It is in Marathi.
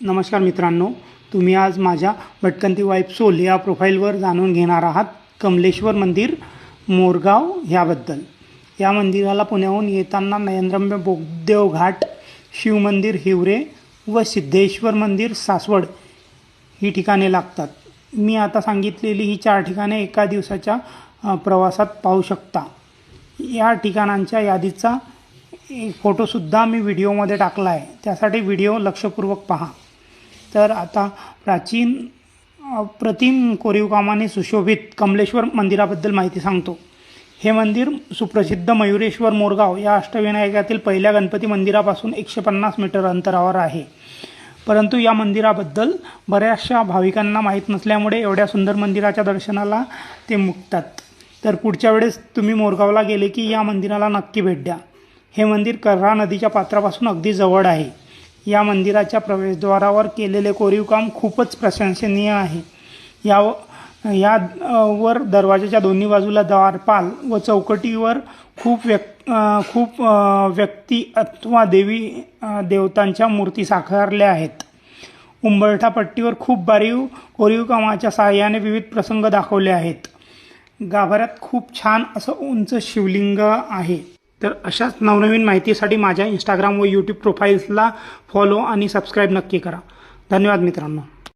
नमस्कार मित्रांनो तुम्ही आज माझ्या भटकंती वाईफ सोल या प्रोफाईलवर जाणून घेणार आहात कमलेश्वर मंदिर मोरगाव ह्याबद्दल. या मंदिराला पुण्याहून येताना नयनरम्य बोगदेव घाट शिवमंदिर हिवरे व सिद्धेश्वर मंदिर सासवड ही ठिकाणे लागतात. मी आता सांगितलेली ही चार ठिकाणे एका दिवसाच्या प्रवासात पाहू शकता. या ठिकाणांच्या यादीचा एक फोटोसुद्धा मी व्हिडिओमध्ये टाकला आहे त्यासाठी व्हिडिओ लक्षपूर्वक पहा. तर आता प्राचीन अप्रतिम कोरीवकामाने सुशोभित कमलेश्वर मंदिराबद्दल माहिती सांगतो. हे मंदिर सुप्रसिद्ध मयुरेश्वर मोरगाव या अष्टविनायकातील पहिल्या गणपती मंदिरापासून एकशे पन्नास मीटर अंतरावर आहे. परंतु या मंदिराबद्दल बऱ्याचशा भाविकांना माहीत नसल्यामुळे एवढ्या सुंदर मंदिराच्या दर्शनाला ते मुकतात. तर पुढच्या वेळेस तुम्ही मोरगावला गेले की या मंदिराला नक्की भेट द्या. हे मंदिर कर्रा नदीच्या पात्रापासून अगदी जवळ आहे. या मंदिराच्या प्रवेशद्वारावर केलेले कोरीवकाम खूपच प्रशंसनीय आहे. या या वर दरवाजाच्या दोन्ही बाजूला द्वारपाल व चौकटीवर खूप व्यक् खूप व्यक्ती अथवा देवी देवतांच्या मूर्ती साकारल्या आहेत. उंबरठा पट्टीवर खूप बारीव कोरीवकामाच्या सहाय्याने विविध प्रसंग दाखवले आहेत. गाभाऱ्यात खूप छान असं उंच शिवलिंग आहे. तर अशाच नवनवीन माहितीसाठी माझ्या इंस्टाग्राम व यूट्यूब प्रोफाईल्सला फॉलो आणि सबस्क्राईब नक्की करा. धन्यवाद मित्रांनो.